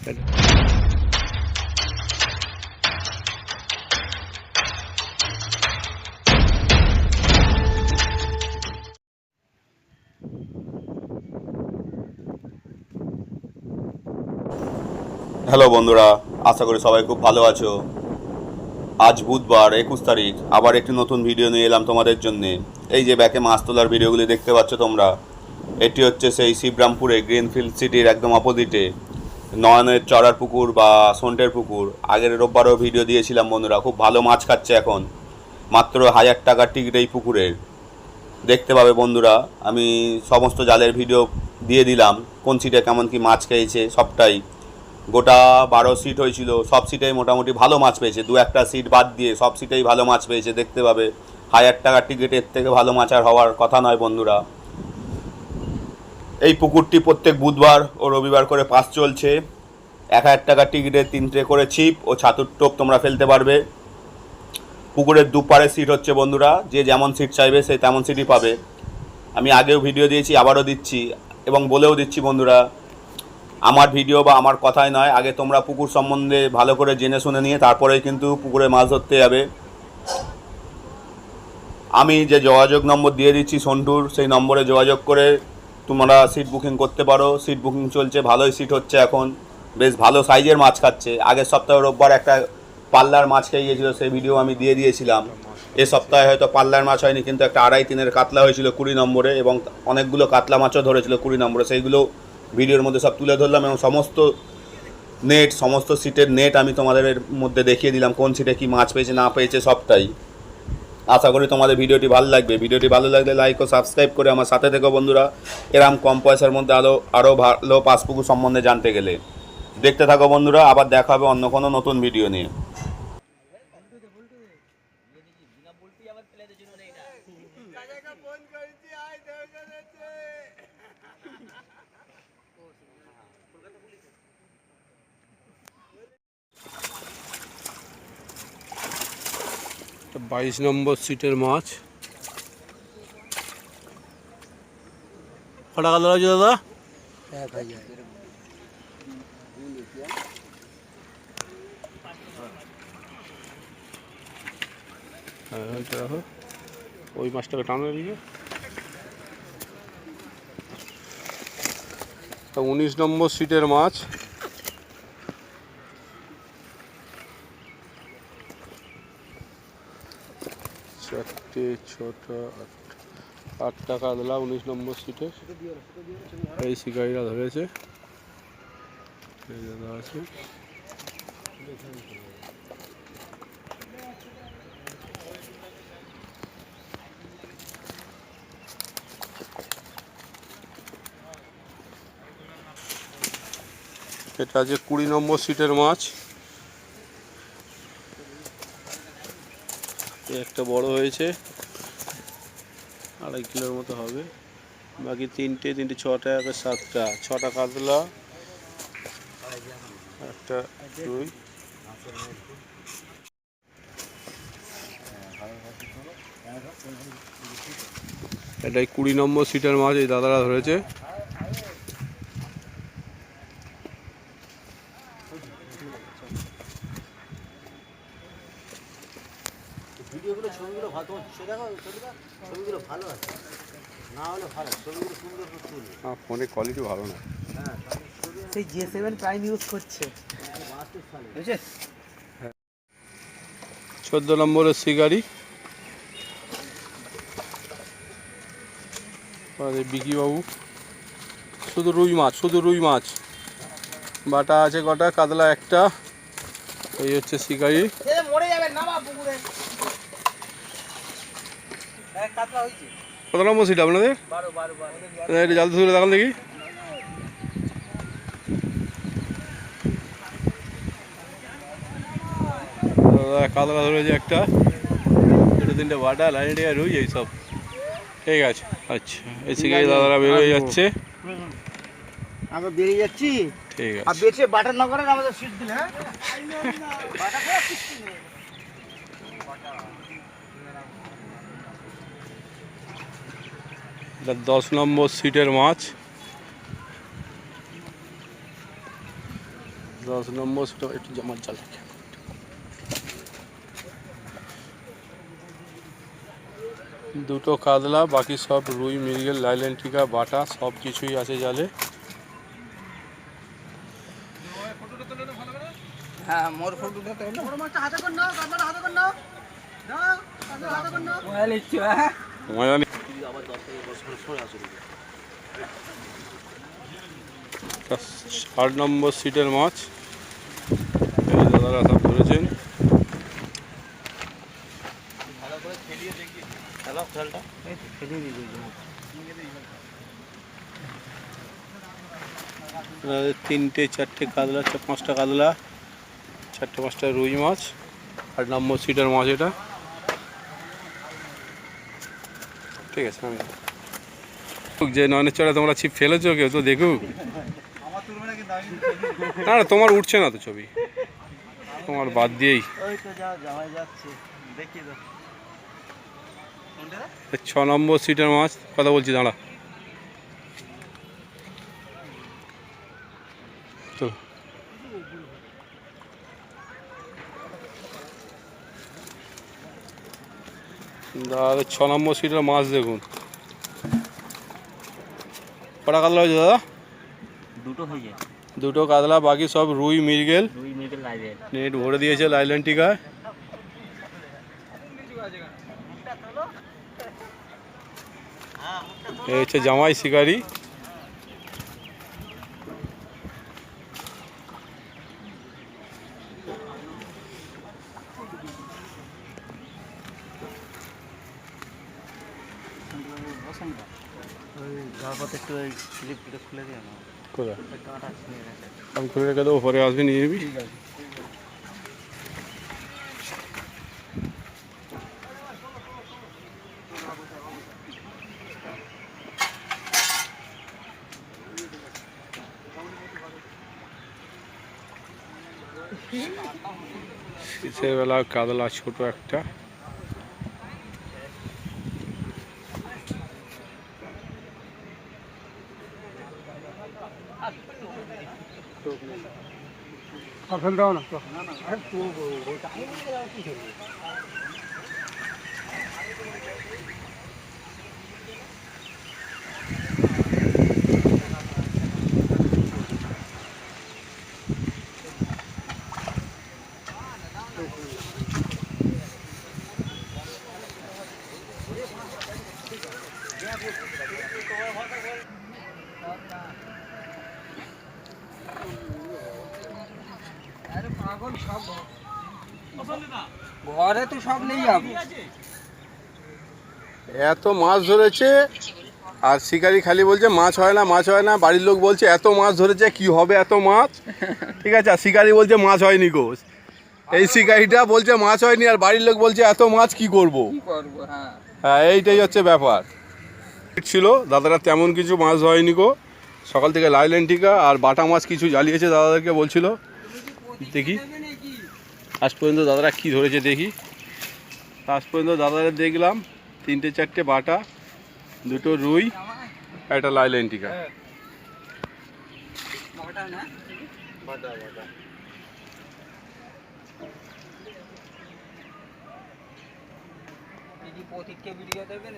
Hello বন্ধুরা, আশা করি সবাই খুব ভালো আছো। আজ বুধবার, একুশ তারিখ, আবার একটি নতুন ভিডিও নিয়ে এলাম তোমাদের জন্য। এই যে ব্যাকে মাছ তোলার ভিডিওগুলি দেখতে পাচ্ছ তোমরা, এটি হচ্ছে সেই শিবরামপুরে গ্রিনফিল্ড সিটির একদম অপোজিটে। নয়নের চড়ার পুকুর বা সন্টের পুকুর, আগের রোববারও ভিডিও দিয়েছিলাম বন্ধুরা, খুব ভালো মাছ খাচ্ছে এখন। মাত্র হাজার টাকার টিকিট এই পুকুরের। দেখতে পাবে বন্ধুরা, আমি সমস্ত জালের ভিডিও দিয়ে দিলাম, কোন সিটে কেমন কি মাছ খেয়েছে, সবটাই। গোটা বারো সিট হয়েছিল, সব সিটেই মোটামুটি ভালো মাছ পেয়েছে। দু একটা সিট বাদ দিয়ে সব সিটেই ভালো মাছ পেয়েছে, দেখতে পাবে। হাজার টাকার টিকিটের থেকে ভালো মাছ আর হওয়ার কথা নয় বন্ধুরা। এই পুকুরটি প্রত্যেক বুধবার ও রবিবার করে পাস চলছে। এক হাজার টাকার টিকিটের তিনটে করে ছিপ ও ছাতুর টোপ তোমরা ফেলতে পারবে। পুকুরের দুপারে সিট হচ্ছে বন্ধুরা, যে যেমন সিট চাইবে সে তেমন সিটই পাবে। আমি আগেও ভিডিও দিয়েছি, আবারও দিচ্ছি এবং বলেও দিচ্ছি বন্ধুরা, আমার ভিডিও বা আমার কথাই নয়, আগে তোমরা পুকুর সম্বন্ধে ভালো করে জেনে শুনে নিয়ে তারপরেই কিন্তু পুকুরে মাছ ধরতে যাবে। আমি যে যোগাযোগ নম্বর দিয়ে দিচ্ছি সন্টুর, সেই নম্বরে যোগাযোগ করে তোমরা সিট বুকিং করতে পারো। সিট বুকিং চলছে, ভালোই সিট হচ্ছে এখন। বেশ ভালো সাইজের মাছ খাচ্ছে। আগের সপ্তাহে রোববার একটা পাল্লার মাছ খেয়ে গিয়েছিল, সেই ভিডিও আমি দিয়ে দিয়েছিলাম। এ সপ্তাহে হয়তো পাল্লার মাছ হয়নি, কিন্তু একটা আড়াই তিনের কাতলা হয়েছিল কুড়ি নম্বরে এবং অনেকগুলো কাতলা মাছও ধরেছিল কুড়ি নম্বরে। সেইগুলো ভিডিওর মধ্যে সব তুলে ধরলাম এবং সমস্ত নেট সমস্ত সিটের নেট আমি তোমাদের মধ্যে দেখিয়ে দিলাম, কোন সিটে কি মাছ পেয়েছে, না পেয়েছে, সবটাই। আশা করি তোমাদের ভিডিওটি ভালো লাগবে। ভিডিওটি ভালো লাগলে লাইক ও সাবস্ক্রাইব করে আমার সাথে থেকো বন্ধুরা। এরম কম পয়সার মধ্যে আরও আরও ভালো পাসপুকুর সম্বন্ধে জানতে গেলে। দেখতে থাকো বন্ধুরা, আবার দেখা হবে অন্য কোনো নতুন ভিডিও নিয়ে। বাইশ নম্বর সিটের মাছ। ক টাকা দেওয়া দাদা? ওই মাছটাকে টানো দিকে উনিশ নম্বর সিটের মাছ। চারটে ছটা, আট। আটটা কাতলা উনিশ নম্বর সিটে এই শিকারিরা ধরেছে। এই আছে। এটা আছে কুড়ি নম্বর সিটের মাছ। একটা বড় হয়েছে। আড়াই কিলোর মতো হবে। বাকি তিনটে তিনটে ছটা, একটা সাতটা। ছটা কাতলা, একটা দুই এটাই কুড়ি নম্বর সিটের মাছ এই দাদারা ধরেছে। ভিডিওগুলো ছবিগুলো ভালো তোমার দেখো ছবিটা ছবিগুলো ভালো আছে। না হলে ভালো ছবিগুলো সুন্দর করে তুলবে আমার ফোনের কোয়ালিটি ভালো না। হ্যাঁ সেই জে সেভেন প্রাইম ইউজ করছে। চোদ্দ নম্বরের শিকারি বিকি বাবু। শুধু রুই মাছ শুধু রুই মাছ। বাটা আছে কটা কাতলা একটা। এই হচ্ছে শিকারি মরে যাবে নামা পুকুরে কাতলা হয়েছে কত নম্বর সিট আপনাদের? বারো এটা জাল ধরে দেখান দেখি। কাতলা ধরেছে একটা। দুটো তিনটে বাটা লাইন টিকা রুই এইসব ঠিক আছে। আচ্ছা। এই শিকারি দাদারা বেরোয় যাচ্ছে। আমরা বেরিয়ে যাচ্ছি। ঠিক আর আছে বেছে বাটার না করেন আমাদের সিট দিলে হ্যাঁ? বাটা করে সিট দিলে এটা দশ নম্বর সিটের মাছ। দশ নম্বর সেটা একটু জমার জাল দুটো কাতলা বাকি সব রুই মৃগেল লাইলেন্টিকা বাটা সব কিছুই আছে জালে। হ্যাঁ মোর ফটোটা তো বড় মাছটা হাতে কর নাও কাতলাটা হাতে কর নাও। নাও হাতে কর নাও। মোবাইল ইচ্ছু হ্যাঁ। মজা ষাট নম্বর সিটের মাছ দাদারা সব ধরেছেন। তিনটে, চারটে কাতলা পাঁচটা কাতলা, চারটে পাঁচটা রুই মাছ। আট নম্বর সিটের মাছ এটা। ঠিক আছে আমি যে নয়নের চড়ে তোমরা ছিপ ফেলেছো কেউ তো দেখুক। না না তোমার উঠছে না তো ছবি। তোমার বাদ দিয়েই। ছ নম্বর সিটের মাছ কথা বলছি দাঁড়া। দাদা ছ নম্বর সিটের মাছ দেখুন। কটা কাতলা হয়েছে দাদা? দুটো হয়েছে। দুটো কাতলা বাকি সব রুই লাগে নেট ভরে দিয়েছে লাইলেন্টিকায় এই হচ্ছে জামাই শিকারি। একটু ওই স্লিপটা খুলে না কোথায়? আমি খুলে রেখে দেবো পরে আসবি নিয়ে নিবি শীতের বেলা কাতলা ছোট একটা। ফেল দাও না ঘরে তো সব নেই যাব। এত মাছ ধরেছে আর শিকারি খালি বলছে মাছ হয় না মাছ হয় না। বাড়ির লোক বলছে এত মাছ ধরেছে কি হবে এত মাছ? ঠিক আছে আর শিকারি বলছে মাছ হয়নি গো। এই শিকারিটা বলছে মাছ হয়নি। আর বাড়ির লোক বলছে এত মাছ কি করব? হ্যাঁ। হ্যাঁ এইটাই হচ্ছে ব্যাপার। ছিল দাদারা তেমন কিছু মাছ হয়নি গো। সকাল থেকে লাইলেন্টিকা আর বাটা মাছ কিছু জ্বালিয়েছে দাদাদেরকে বলছিল। দেখি। আজ পর্যন্ত দাদারা কি ধরেছে দেখি। আজ পর্যন্ত দাদাদের দেখলাম, তিনটে চারটে বাটা, দুটো রুই, একটা লাইলেন্টিকা প্রতীককে ভিডিও দেবে